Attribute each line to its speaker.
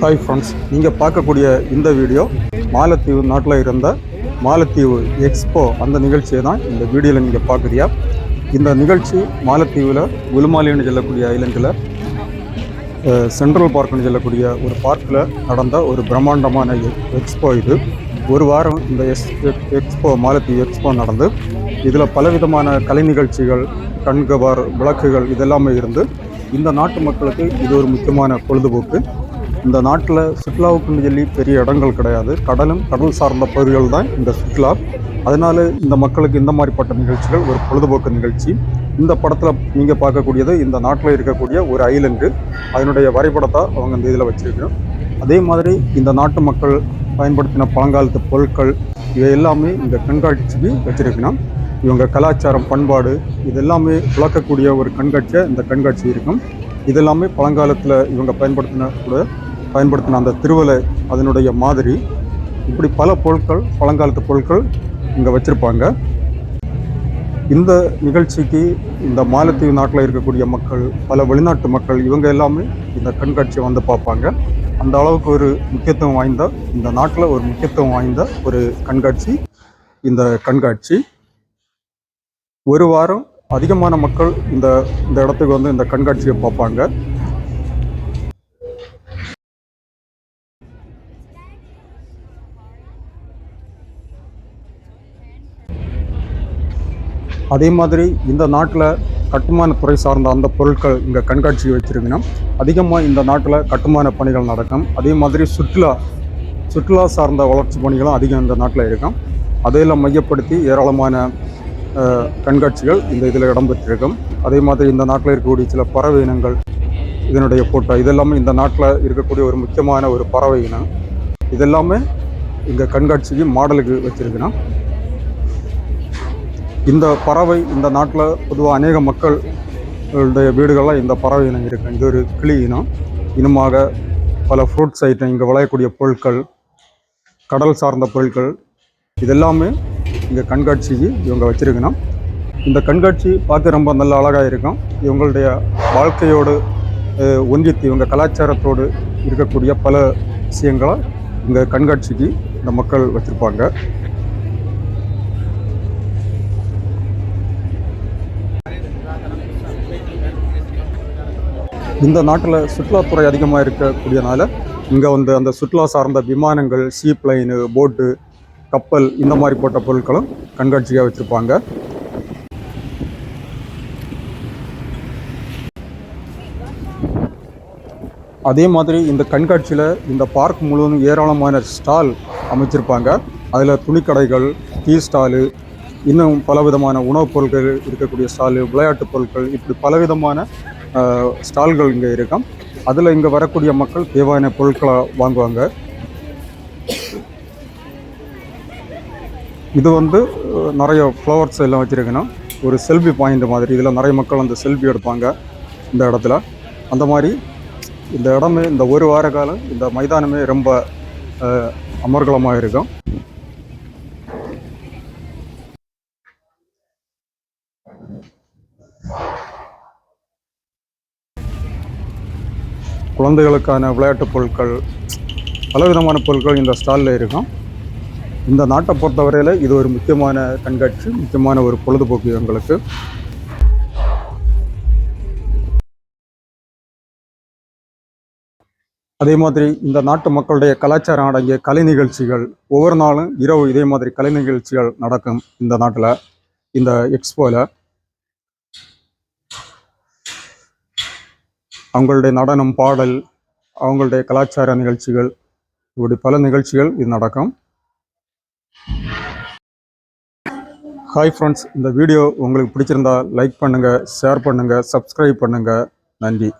Speaker 1: Hi friends நீங்கள் பார்க்கக்கூடிய இந்த வீடியோ மாலத்தீவு நாட்டில் இருந்த மாலத்தீவு எக்ஸ்போ அந்த நிகழ்ச்சியை தான் இந்த வீடியோவில் நீங்கள் பார்க்குறியா இந்த நிகழ்ச்சி மாலத்தீவில் குலுமாலின்னு சொல்லக்கூடிய ஐலண்டில் சென்ட்ரல் பார்க்னு சொல்லக்கூடிய ஒரு பார்க்கில் நடந்த ஒரு பிரம்மாண்டமான எக்ஸ்போ இது. ஒரு வாரம் இந்த எஸ் எக்ஸ்போ மாலத்தீவு எக்ஸ்போ நடந்து இதில் பலவிதமான கலை நிகழ்ச்சிகள் கண்கவர் விளக்குகள் இதெல்லாமே இருந்து இந்த நாட்டு மக்களுக்கு இது ஒரு முக்கியமான பொழுதுபோக்கு. இந்த நாட்டில் சுற்றுலாவுக்குன்னு சொல்லி பெரிய இடங்கள் கிடையாது. கடலும் கடல் சார்ந்த பகுதிகள் தான் இந்த சுற்றுலா அதனால இந்த மக்களுக்கு இந்த மாதிரிப்பட்ட நிகழ்ச்சிகள் ஒரு பொழுதுபோக்கு நிகழ்ச்சி. இந்த படத்தில் நீங்கள் பார்க்கக்கூடியது இந்த நாட்டில் இருக்கக்கூடிய ஒரு ஐலண்டு அதனுடைய வரைபடத்தை அவங்க இந்த இதில் வச்சுருக்கணும். அதே மாதிரி இந்த நாட்டு மக்கள் பயன்படுத்தின பழங்காலத்து பொருட்கள் இவை எல்லாமே இந்த கண்காட்சிக்கு வச்சுருக்கணும். இவங்க கலாச்சாரம் பண்பாடு இதெல்லாமே விளக்கக்கூடிய ஒரு கண்காட்சியாக இந்த கண்காட்சி இருக்கும். இதெல்லாமே பழங்காலத்தில் இவங்க பயன்படுத்தின கூட பயன்படுத்தின அந்த திருவலை அதனுடைய மாதிரி. இப்படி பல பொருட்கள் பழங்காலத்து பொருட்கள் இங்கே வச்சுருப்பாங்க. இந்த நிகழ்ச்சிக்கு இந்த மாலத்தீவு நாட்டில் இருக்கக்கூடிய மக்கள் பல வெளிநாட்டு மக்கள் இவங்க எல்லாமே இந்த கண்காட்சியை வந்து பார்ப்பாங்க. அந்த அளவுக்கு ஒரு முக்கியத்துவம் வாய்ந்த இந்த நாட்டில் ஒரு முக்கியத்துவம் வாய்ந்த ஒரு கண்காட்சி இந்த கண்காட்சி. ஒரு வாரம் அதிகமான மக்கள் இந்த இந்த இடத்துக்கு வந்து இந்த கண்காட்சியை பார்ப்பாங்க. அதே மாதிரி இந்த நாட்டில் கட்டுமானத்துறை சார்ந்த அந்த பொருட்கள் இங்கே கண்காட்சி வச்சிருக்கணும். அதிகமாக இந்த நாட்டில் கட்டுமான பணிகள் நடக்கும். அதே மாதிரி சுற்றுலா சுற்றுலா சார்ந்த வளர்ச்சி பணிகளும் அதிகம் இந்த நாட்டில் இருக்கும். அதையெல்லாம் மையப்படுத்தி ஏராளமான கண்காட்சிகள் இந்த இதில் இடம்பெற்றிருக்கும். அதே மாதிரி இந்த நாட்டில் இருக்கக்கூடிய சில பறவை இனங்கள் இதனுடைய போட்டோ இதெல்லாமே இந்த நாட்டில் இருக்கக்கூடிய ஒரு முக்கியமான ஒரு பறவை இனம். இதெல்லாமே இங்கே கண்காட்சிக்கு மாடலுக்கு வச்சிருக்கணும். இந்த பறவை இந்த நாட்டில் பொதுவாக அநேக மக்களுடைய வீடுகளில் இந்த பறவை இனம் இருக்குது இது ஒரு கிளி இனம். இனமாக பல ஃப்ரூட்ஸ் ஐட்டம் இங்கே விளையக்கூடிய பொருட்கள் கடல் சார்ந்த பொருட்கள் இதெல்லாமே இங்கே கண்காட்சிக்கு இவங்க வச்சுருக்கணும். இந்த கண்காட்சி பார்க்க ரொம்ப நல்ல அழகாக இருக்கும். இவங்களுடைய வாழ்க்கையோடு ஒன்றித்து இவங்க கலாச்சாரத்தோடு இருக்கக்கூடிய பல விஷயங்களை இந்த கண்காட்சிக்கு இந்த மக்கள் வச்சுருப்பாங்க. இந்த நாட்டில் சுற்றுலாத்துறை அதிகமாக இருக்கக்கூடியனால இங்கே வந்து அந்த சுற்றுலா சார்ந்த விமானங்கள் சீப் லைனு போட்டு கப்பல் இந்த மாதிரி போட்ட பொருட்களும் கண்காட்சியாக வச்சுருப்பாங்க. அதே மாதிரி இந்த கண்காட்சியில் இந்த பார்க் முழுவதும் ஏராளமான ஸ்டால் அமைச்சிருப்பாங்க. அதில் துணிக்கடைகள் டீ ஸ்டாலு இன்னும் பலவிதமான உணவுப் பொருட்கள் இருக்கக்கூடிய ஸ்டாலு விளையாட்டுப் பொருட்கள் இப்படி பலவிதமான ஸ்டால்கள் இங்கே இருக்கும். அதில் இங்கே வரக்கூடிய மக்கள் தேவையான பொருட்களை வாங்குவாங்க. இது வந்து நிறைய ஃப்ளவர்ஸ் எல்லாம் வச்சுருக்கணும். ஒரு செல்ஃபி பாயிண்ட் மாதிரி. இதில் நிறைய மக்கள் அந்த செல்ஃபி எடுப்பாங்க இந்த இடத்துல. அந்த மாதிரி இந்த இடமே இந்த ஒரு வார காலம் இந்த மைதானமே ரொம்ப அமர்கலமாக இருக்கும். குழந்தைகளுக்கான விளையாட்டுப் பொருட்கள் பலவிதமான பொருட்கள் இந்த ஸ்டாலில் இருக்கும். இந்த நாட்டை பொறுத்தவரையில் இது ஒரு முக்கியமான கண்காட்சி முக்கியமான ஒரு பொழுதுபோக்கு எங்களுக்கு. அதே மாதிரி இந்த நாட்டு மக்களுடைய கலாச்சாரம் அடங்கிய கலை நிகழ்ச்சிகள் ஒவ்வொரு நாளும் இரவு இதே மாதிரி கலை நிகழ்ச்சிகள் நடக்கும் இந்த நாட்டில் இந்த எக்ஸ்போவில் அவங்களுடைய நடனம் பாடல் அவங்களுடைய கலாச்சார நிகழ்ச்சிகள் இப்படி பல நிகழ்ச்சிகள் இது நடக்கும். ஹாய் ஃப்ரெண்ட்ஸ் இந்த வீடியோ உங்களுக்கு பிடிச்சிருந்தா லைக் பண்ணுங்கள் ஷேர் பண்ணுங்கள் சப்ஸ்கிரைப் பண்ணுங்கள் நன்றி.